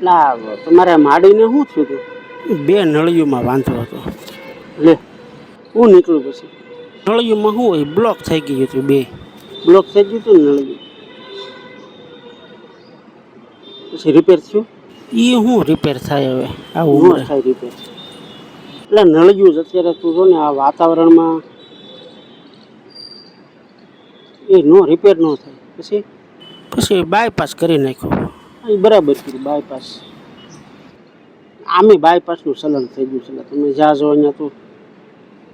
લા તમારે માડીને શું થયું હતું બે નળિયુંમાં વાંધો હતો. લે હું નીકળું પછી. નળિયુંમાં શું હોય બ્લોક થઈ ગયું હતું બે. બ્લોક થઈ ગયું હતું ને નળિયું? પછી રિપેર થયું? એ શું રિપેર થાય હવે આવું ન. થાય રિપેર એટલે નળિયું જ અત્યારે તું જો ને આ વાતાવરણમાં એ નો રિપેર ન થાય. પછી? પછી બાયપાસ કરી નાખ્યો. આ બરાબર કીધું બાયપાસ આમે બાયપાસનું ચલણ થઈ ગયું છે. એટલે તમે જ્યાં જો અહીંયા તું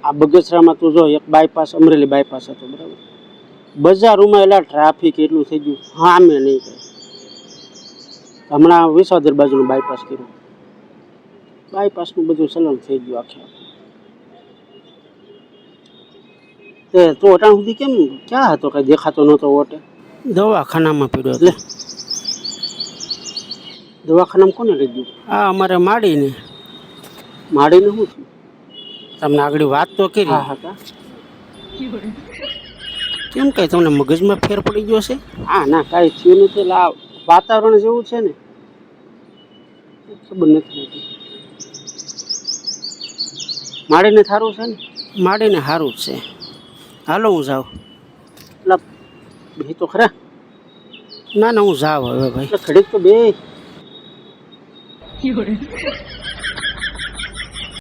આ બગસરામાં તું જો એક બાયપાસ અમરેલી બાયપાસ હતો બરાબર. બજારોમાં એલા ટ્રાફિક એટલું થઈ ગયું હા અમે નહીં કહે હમણાં વિસાદર બાજુનું બાયપાસ કર્યું. બાયપાસનું બધું ચલણ થઈ ગયું આખે. તે તો અટાણ સુધી કેમ ક્યાં હતો? કઈ દેખાતો નહોતો ઓટે દવાખાનામાં પીડ્યો એટલે દવાખાનામાં કોને લઈ ગયું આ અમારે માડીને. માડીને શું થયું? તમને આગળ વાત તો કરી. હા હા કેમ કઈ તમને મગજમાં ફેર પડી ગયો છે? હા ના કાંઈ થયું નથી. એટલે આ વાતાવરણ જેવું છે ને ખબર નથી માડીને સારું છે ને? માડીને સારું છે. હાલો હું જાઉં. એટલે બે તો ખરા. ના ના હું જાઉં હવે ભાઈ. ઘડીક તો બે 有人